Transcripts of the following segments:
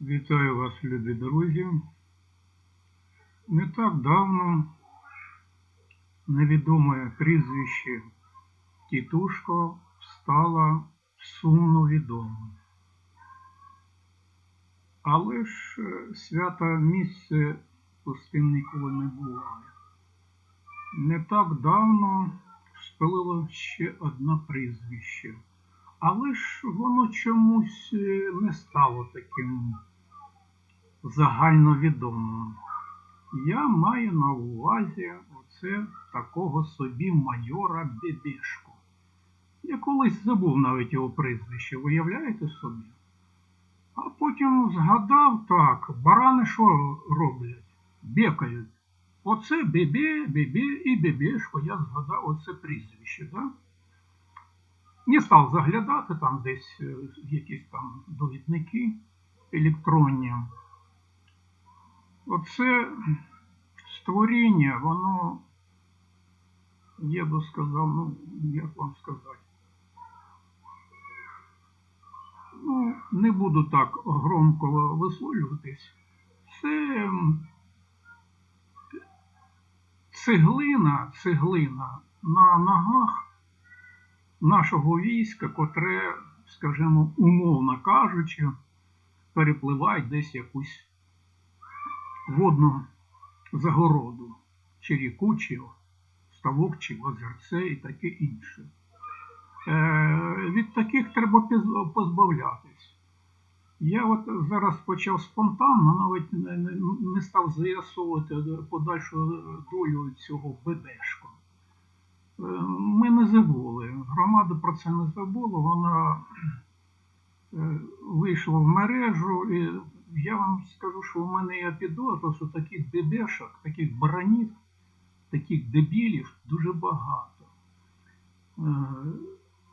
Вітаю вас, любі друзі. Не так давно невідоме прізвище Тітушко стало сумно відомим. Але ж е, свято місце пустим ніколи не буває. Не так давно спалило ще одне прізвище. Але ж воно чомусь е, не стало таким загальновідомим. Я маю на увазі оце такого собі майора Бебешку. Я колись забув навіть його прізвище, виявляєте собі? А потім згадав так, барани що роблять? Бекають. Оце бебе, бебе і бебешко, я згадав оце прізвище? Да? Не став заглядати там десь е, якісь там довідники електронні. Оце створіння, воно, я би сказав, ну, як вам сказати. Ну, не буду так громко висловлюватись. Це цеглина, цеглина на ногах нашого війська, котре, скажімо, умовно кажучи, перепливає десь якусь водну загороду, чи ріку, чи ставок, чи озерце і таке інше. Е, від таких треба позбавлятись. Я от зараз почав спонтанно, навіть не, став з'ясовувати подальшу долю цього бебешку. Е, Ми не забули. Громада про це не забула. Вона е, вийшла в мережу, і я вам скажу, що в мене є підозра, що таких бебешок, таких баранів, таких дебілів дуже багато. Е,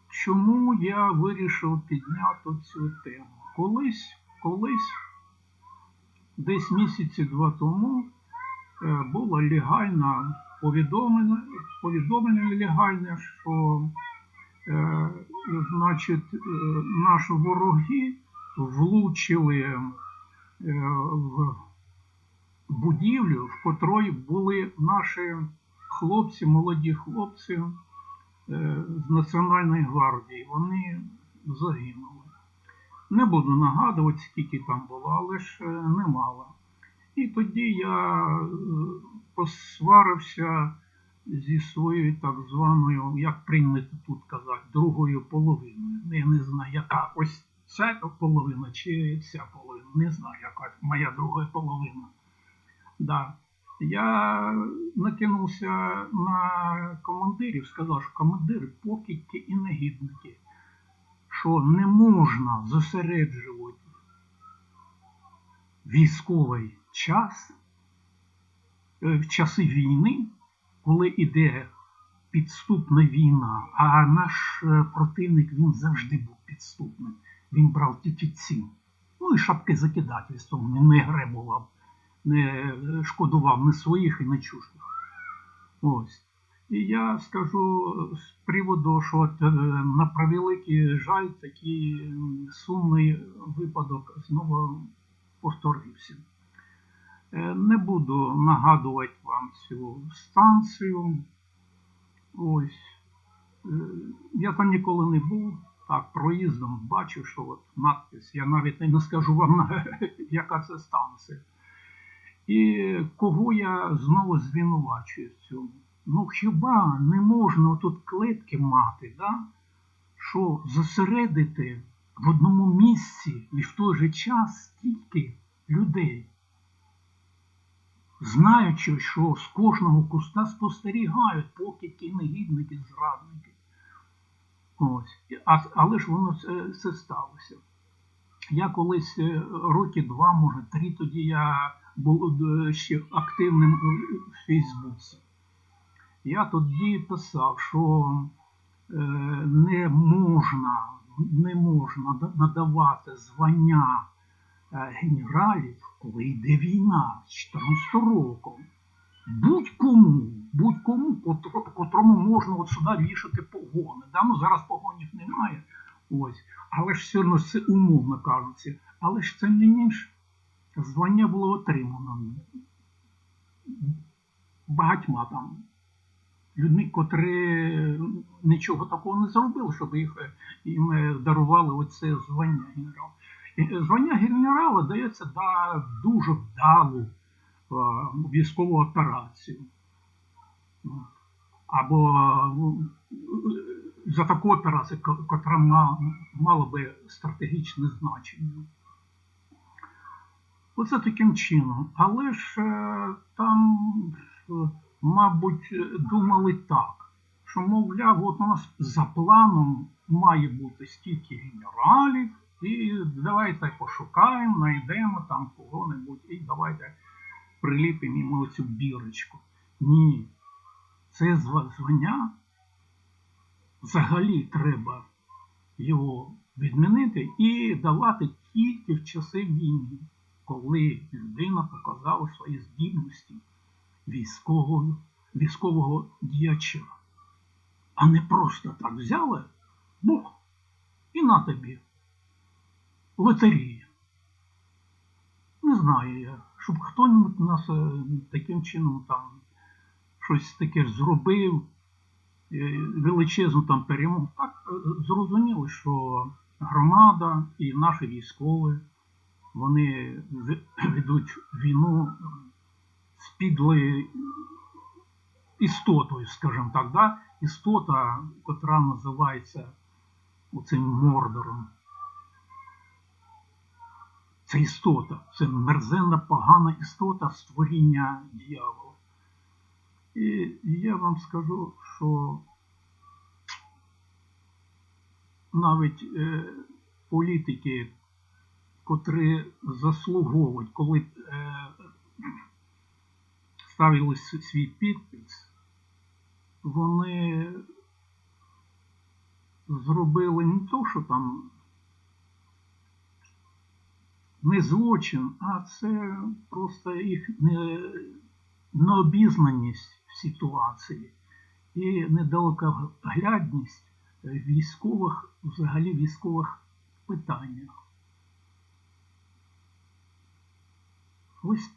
Чому я вирішив підняти цю тему? Колись, колись, десь місяці два тому, е, було легально повідомлено, повідомлення легальне, що е, значить, наші вороги влучили в будівлю, в котрої були наші хлопці, молоді хлопці е, з Національної гвардії. Вони загинули. Не буду нагадувати, скільки там було, але ж е, немало. І тоді я е, посварився зі своєю так званою, як прийнято тут казати, другою половиною. Я не знаю, яка ось ця половина чи ця половина. Не знаю, яка моя друга половина. Да. Я накинувся на командирів, сказав, що командири покидьки і негідники, що не можна зосереджувати військовий час е, в часи війни, коли іде підступна війна, а наш е, противник він завжди був підступним. Він брав тільки ці. Ну і шапки закидательством він не гребував, не шкодував ні своїх і не чужих. Ось. І я скажу з приводу, що е, на превеликий жаль, такий сумний випадок знову повторився. Е, Не буду нагадувати вам цю станцію. Ось. Е, Я там ніколи не був. Так, проїздом бачу, що от надпис. Я навіть не скажу вам, яка це станція. І кого я знову звинувачую в цьому? Ну хіба не можна тут клетки мати, да? що зосередити в одному місці і в той же час стільки людей, знаючи, що з кожного куста спостерігають покидьки, негідники, зрадники. Ось. А, але ж воно це, це сталося. Я колись е, роки два, може три, тоді я був е, ще активним в Фейсбуці. Я тоді писав, що е, не можна, не можна надавати звання генералів, коли йде війна з 14 року. Будь-кому, будь-кому, котрому можна от сюди вішати погони. Да? Ну, зараз погонів немає. Ось. Але ж все одно це умовно кажуться. Але ж це не менш звання було отримано багатьма там людьми, котрі нічого такого не зробили, щоб їх е, їм е, дарували оце звання генерала. Е, Звання генерала дається за дуже вдалу е, військову операцію. Або е, за таку операцію, ма- мала би стратегічне значення. Оце таким чином. Але ж е, там, е, мабуть, думали так, що, мовляв, от у нас за планом має бути стільки генералів, і давайте пошукаємо, знайдемо там кого-небудь, і давайте приліпимо йому цю бірочку. Ні, це зва- звання взагалі треба його відмінити і давати тільки в часи війни, коли людина показала свої здібності військового, військового діяча. А не просто так взяли Бог і на тобі. Лотерія. Не знаю я, щоб хто-небудь нас е, таким чином там щось таке зробив, е, величезну там перемогу. Так е, зрозуміло, що громада і наші військові, вони ведуть війну з підлою істотою, скажімо так, да? істота, котра називається оцим мордором. Це істота, це мерзенна, погана істота створіння дьявола. І я вам скажу, що навіть е, політики, котрі заслуговують, коли е, ставили свій підпис, вони зробили не то, що там не злочин, а це просто їх не, необізнаність в ситуації і недалекоглядність військових, взагалі військових питаннях. Ось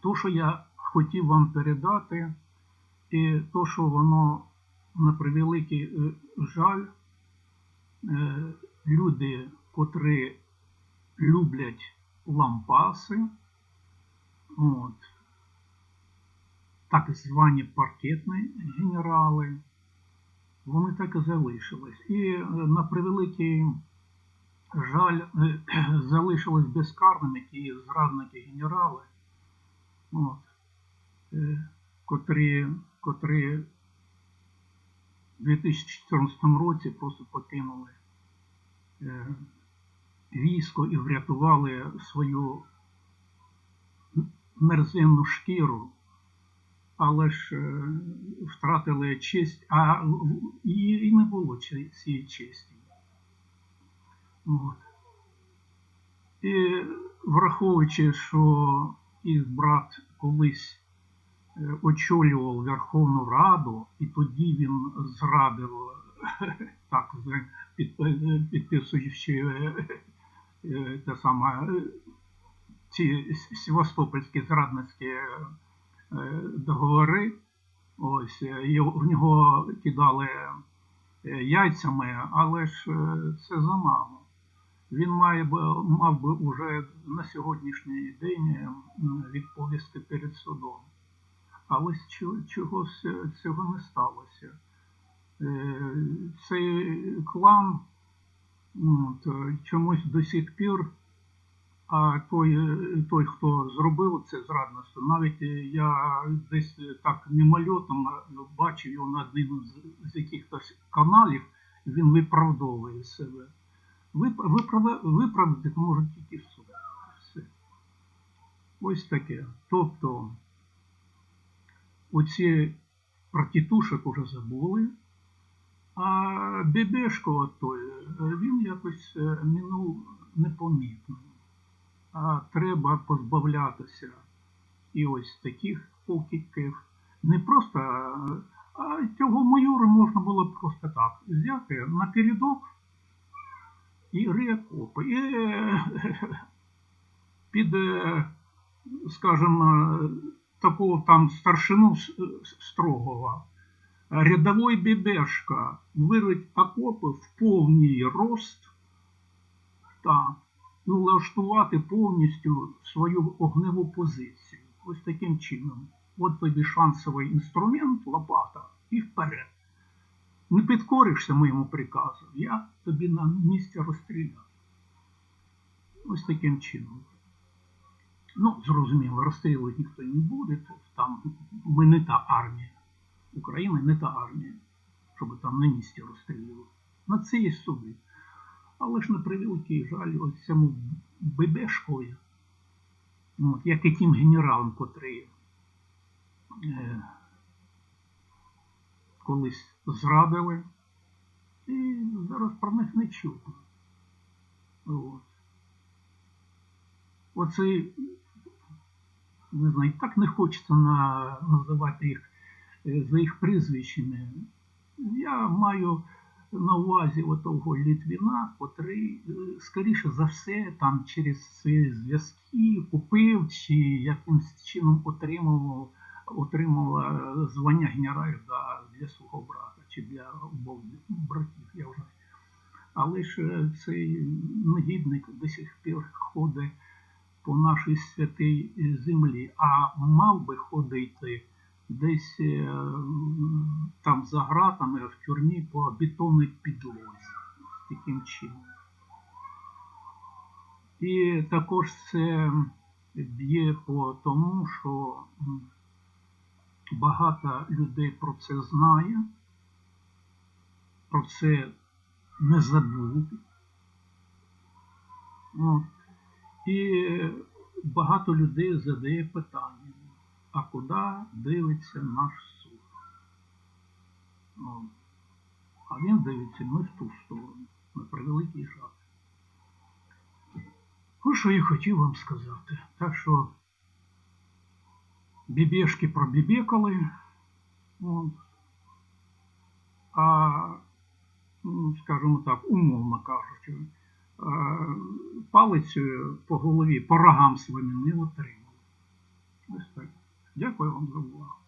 то, що я хотів вам передати, і то, що воно на превеликий е, жаль, е, люди, котрі люблять лампаси, от, так звані паркетні генерали, вони так і залишились. І е, на превеликий жаль, е, залишились безкарними ті зрадники генерали, от, е, котрі, котрі в 2014 році просто покинули військо і врятували свою мерзенну шкіру, але ж е, втратили честь, а і, не було цієї честі. От. І враховуючи, що їх брат колись е, очолював Верховну Раду, і тоді він зрадив, так, з- під- е, підписуючи е, те саме, е, ці севастопольські зрадницькі е, договори, ось, в нього кидали яйцями, але ж це замало. Він має мав би уже на сьогоднішній день відповісти перед судом. Але чогось цього не сталося. Цей клан от, е, чомусь до сих пір, а той, е, той, хто зробив це зрадництво, навіть е, я десь так мимольотом бачив його на одним з, з якихось каналів, він виправдовує себе. Вип- виправда- Виправдати може тільки суд. Все. Ось таке. Тобто оці про тітушок уже забули, а Бебешко той, він якось е, минув непомітно. А треба позбавлятися і ось таких покидьків. Не просто, е, а цього майора можна було просто так взяти напередок і реакопи. І е, під, е, скажімо, такого там старшину строгого. Рядовой Бібешка вирить окопи в повний рост та і влаштувати повністю свою огневу позицію. Ось таким чином. От тобі шансовий інструмент, лопата, і вперед. Не підкоришся моєму приказу, я тобі на місці розстріляю. Ось таким чином. Ну, зрозуміло, розстрілювати ніхто не буде. Там ми не та армія. Україна не та армія, щоб там на місці розстрілювати. На це є суди. Але ж на превеликий жаль, ось цьому Бебешкові, от, як і тим генералам, котрі е, колись зрадили, і зараз про них не чутно. От. Оцей, не знаю, так не хочеться на, називати їх за їх прізвищами. Я маю на увазі отого Літвіна, котрий, е, скоріше за все, там через свої зв'язки купив чи якимось чином отримав, отримав е, звання генералів для свого брата чи для обох братів. Я вже. Але ж е, цей негідник до сих пір ходить по нашій святій е, землі, а мав би ходити десь е, там за гратами в тюрмі по бетонній підлозі. Таким чином. І також це б'є по тому, що багато людей про це знає, про це не забули. І багато людей задає питання, а куди дивиться наш суд? А він дивиться не в ту сторону, на превеликий жаль. Ось що я хотів вам сказати. Так що бібешки пробібекали, а, ну, скажімо так, умовно кажучи, палицею по голові, по рогам своїм не отримали. Ось так. Дякую вам за увагу.